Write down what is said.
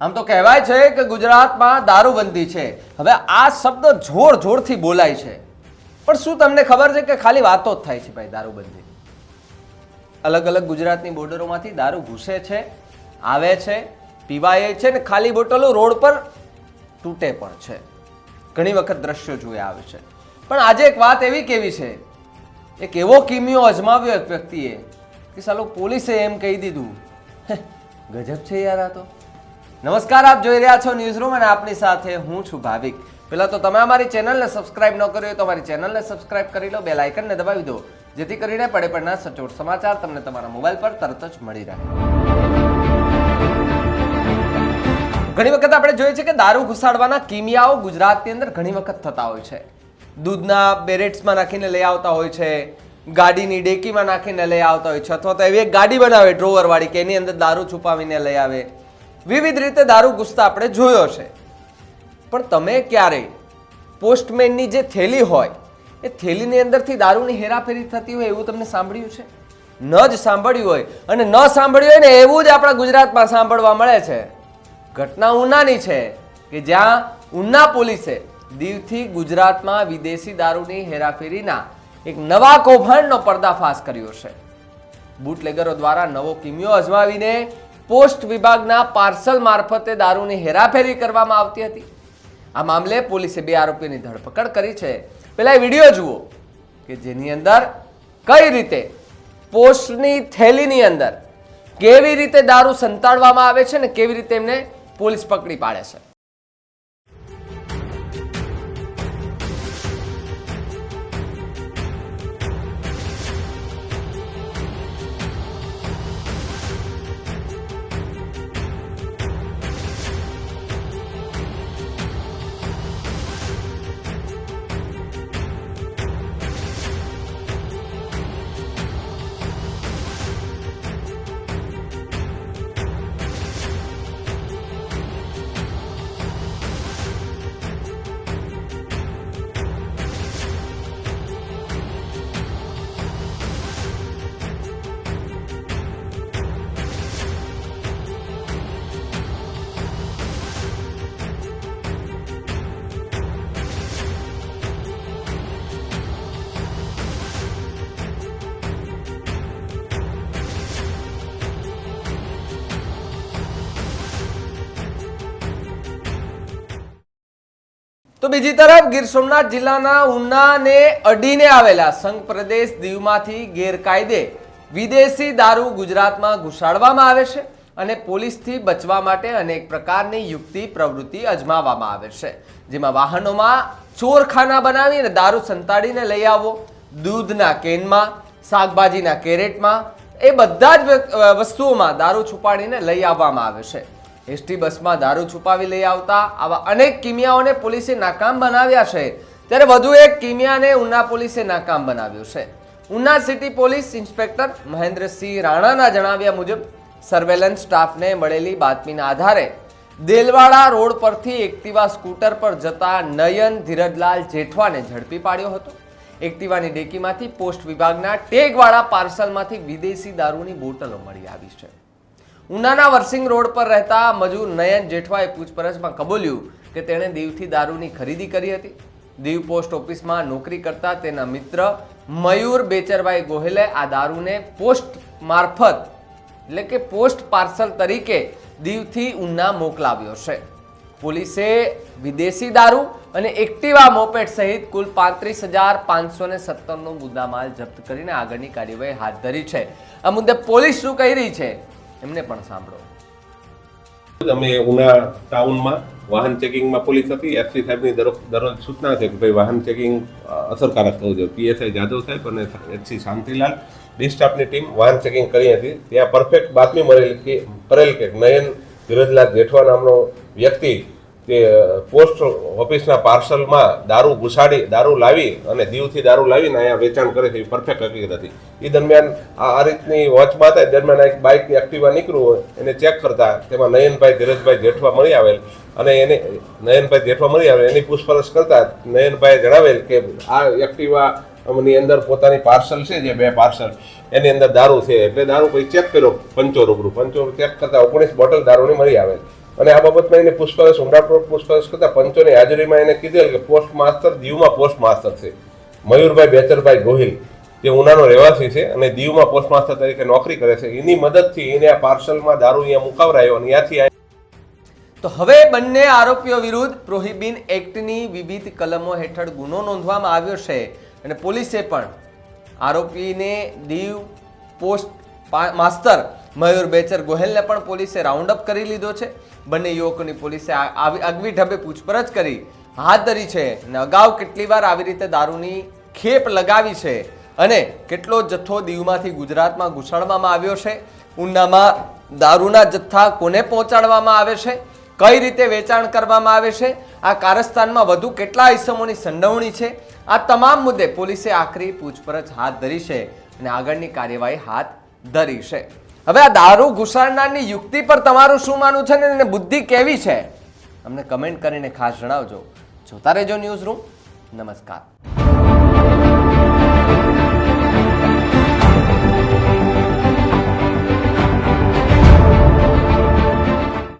આમ તો કહેવાય છે કે ગુજરાતમાં દારૂબંધી છે. હવે આ શબ્દ જોર જોરથી બોલાય છે. પણ શું તમને ખબર છે કે ખાલી વાતો જ થાય છે ભાઈ દારૂબંધી? અલગ અલગ ગુજરાતની બોર્ડરોમાંથી દારૂ ઘૂસે છે, આવે છે, પીવાય છે ને ખાલી બોટલો રોડ પર તૂટે પણ છે. ઘણી વખત દ્રશ્યો જોયા આવે છે. પણ આજે એક વાત એવી કેવી છે? એક એવો કિમિયો અજમાવ્યો એક વ્યક્તિએ કે સાલો પોલીસે એમ કહી દીધું ગજબ છે યાર આ તો. નમસ્કાર, આપ જોઈ રહ્યા છો ન્યૂઝ રૂમ અને આપની સાથે હું છું ભાવિક. પહેલાં તો તમે અમારી ચેનલને સબસ્ક્રાઇબ ન કરી હોય તો અમારી ચેનલને સબસ્ક્રાઇબ કરી લો બે લાઇકનને દબાવી દો, જેથી કરીને પડે પડના સચોટ સમાચાર તમને તમારા મોબાઈલ પર તરત જ મળી રહે. ઘણી વખત આપણે જોઈએ છે કે દારૂ ઘુસાડવાના કિમિયાઓ ગુજરાતની અંદર ઘણી વખત થતા હોય છે. દૂધના બેરેટ્સમાં નાખીને લઈ આવતા હોય છે, ગાડીની ડેકીમાં નાખીને લઈ આવતા હોય છે, અથવા તો એવી એક ગાડી બનાવે ડ્રોવરવાળી કે એની અંદર દારૂ છુપાવીને લઈ આવે. વિવિધ રીતે દારૂ ઘૂસતા આપણે જોયો છે. પણ તમે ક્યારેય પોસ્ટમેનની જે થેલી હોય, એ થેલીની અંદરથી દારૂની હેરાફેરી થતી હોય એવું તમને સાંભળ્યું છે? ન જ સાંભળ્યું હોય અને ન સાંભળ્યું હોય ને એવું જ આપણા ગુજરાતમાં સાંભળવા મળે છે. ઘટના ઉનાની છે કે જ્યાં ઉના પોલીસે દીવથી ગુજરાતમાં વિદેશી દારૂની હેરાફેરીના એક નવા કૌભાંડનો પર્દાફાશ કર્યો છે. બુટલેગરો દ્વારા નવો કિમિયો અજમાવીને પોસ્ટ વિભાગના પાર્સલ મારફતે દારૂની હેરાફેરી કરવામાં આવતી હતી. આ મામલે પોલીસે બે આરોપીની ધરપકડ કરી છે. પેલા વીડિયો જુઓ કે જેની અંદર કઈ રીતે પોસ્ટની થેલીની અંદર કેવી રીતે દારૂ સંતાડવામાં આવે છે ને કેવી રીતે એમને પોલીસ પકડી પાડે છે. તો બીજી તરફ ગીર સોમનાથ જિલ્લાના ઉનાને અડીને આવેલા સંઘ પ્રદેશ દીવમાંથી ગેરકાયદે વિદેશી દારૂ ગુજરાતમાં ઘુસાડવામાં આવે છે અને પોલીસથી બચવા માટે અનેક પ્રકારની યુક્તિ, પ્રવૃત્તિ અજમાવવામાં આવે છે. જેમાં વાહનોમાં ચોરખાના બનાવીને દારૂ સંતાડીને લઈ આવો, દૂધના કેનમાં, શાકભાજીના કેરેટમાં, એ બધા જ વસ્તુઓમાં દારૂ છુપાડીને લઈ આવવામાં આવે છે. એસટી બસમાં દારૂ છુપાવી લઈ આવતા આવા અનેક કિમિયાઓને પોલીસે નાકામ બનાવ્યા છે. ત્યારે વધુ એક કિમિયાને ઉના પોલીસે નાકામ બનાવ્યું છે. Una city police inspector Mahendrasinh રાણાના જણાવ્યા મુજબ, સર્વેલન્સ સ્ટાફને મળેલી બાતમીના આધારે દેલવાડા રોડ પરથી એક્ટિવા સ્કૂટર પર જતા નયન ધીરજલાલ જેઠવાને ઝડપી પાડ્યો હતો. એક્ટિવાની ડેકીમાંથી પોસ્ટ વિભાગના ટેગવાળા પાર્સલમાંથી વિદેશી દારૂની બોટલો મળી આવી છે. ઉનાના વર્સિંગ રોડ પર રહેતા મજૂર નયન જેઠવાએ પૂછપરછમાં કબૂલ્યું કે તેણે દીવથી દારૂની ખરીદી કરી હતી. દીવ પોસ્ટ ઓફિસમાં નોકરી કરતા તેના મિત્ર મયુર બેચરભાઈ ગોહેલે આ દારૂને પોસ્ટ મારફત, એટલે કે પોસ્ટ પાર્સલ તરીકે દીવથી ઉના મોકલાવ્યો છે. પોલીસે વિદેશી દારૂ અને એક્ટિવા મોપેટ સહિત કુલ પાંત્રીસ હજાર પાંચસો ને સત્તરનો મુદ્દામાલ જપ્ત કરીને આગળની કાર્યવાહી હાથ ધરી છે. આ મુદ્દે પોલીસ શું કહી રહી છે? એમને પણ સાંભળો. અમે ઉના ટાઉનમાં વાહન ચેકિંગમાં પોલીસ હતી. એસપી સાહેબની દરરોજ સૂચના છે કે ભાઈ વાહન ચેકિંગ અસરકારક થવું જોઈએ. પીએસઆઈ જાદવ સાહેબ અને એચસી શાંતિલાલ ડી સ્ટાફની ટીમ વાહન ચેકિંગ કરી હતી. ત્યાં પરફેક્ટ બાતમી મળેલી કે, કરેલ કે નયન ધીરજલાલ જેઠવા નામનો વ્યક્તિ તે પોસ્ટ ઓફિસના પાર્સલમાં દારૂ ઘુસાડી, દારૂ લાવી અને દીવથી દારૂ લાવીને અહીંયા વેચાણ કરે છે, એ પરફેક્ટ હકીકત હતી. એ દરમિયાન આ રીતની વોચમાં હતા દરમિયાન એક બાઇક એક્ટિવા નીકળ્યું હોય, એને ચેક કરતા તેમાં નયનભાઈ ધીરજભાઈ જેઠવા મળી આવેલ અને એને, નયનભાઈ જેઠવા મળી આવેલ, એની પૂછપરછ કરતા નયનભાઈએ જણાવેલ કે આ એક્ટિવા ની અંદર પોતાની પાર્સલ છે, જે બે પાર્સલ, એની અંદર દારૂ છે, એટલે દારૂ કોઈ ચેક કર્યો, પંચો રૂબરૂ, પંચો ચેક કરતા ઓગણીસ બોટલ દારૂની મળી આવેલ. અને આ બાબતમાં એને પૂછપરછ ઊંડાણપૂર્વક પૂછપરછ કરતા પંચોની હાજરીમાં એને કીધેલ કે પોસ્ટ માસ્ટર દીવમાં પોસ્ટ માસ્ટર છે. મયુરભાઈ બેચરભાઈ ગોહિલ, જે ઉનાનો રહેવાસી છે અને દીવમાં પોસ્ટ માસ્ટર તરીકે નોકરી કરે છે. એની મદદથી એને આ પાર્સલમાં દારૂ અહીંયા મુકાવરાયો અને ત્યાંથી તો હવે બંને આરોપીઓ વિરુદ્ધ પ્રોહિબિન એક્ટની વિવિધ કલમો હેઠળ ગુનો નોંધવામાં આવ્યો છે. અને પોલીસે પણ આરોપીને દીવ પોસ્ટ માસ્તર મયુર બેચર ગોહેલને પણ પોલીસે રાઉન્ડ અપ કરી લીધો છે. બંને યુવકોની પોલીસે આગવી ઢબે પૂછપરછ કરી, હાથ ધરી છે અને અગાઉ કેટલી વાર આવી રીતે દારૂની ખેપ લગાવી છે અને કેટલો જથ્થો દીવમાંથી ગુજરાતમાં ઘુસાડવામાં આવ્યો છે. ઉનામાં દારૂના જથ્થા કોને પહોંચાડવામાં આવે છે? કઈ રીતે વેચાણ કરવામાં આવે છે? આ કારસ્તાનમાં વધુ કેટલા ઇસમોની સંડવણી છે? આ તમામ મુદ્દે પોલીસે આખરી પૂછપરછ હાથ ધરી છે અને આગળની કાર્યવાહી હાથ ધરી છે. હવે આ દારૂ ઘુસાડનારની યુક્તિ પર તમારું શું માનવું છે ને એને બુદ્ધિ કેવી છે? અમને કમેન્ટ કરીને ખાસ જણાવજો. જોતા રહેજો ન્યૂઝ રૂમ. નમસ્કાર.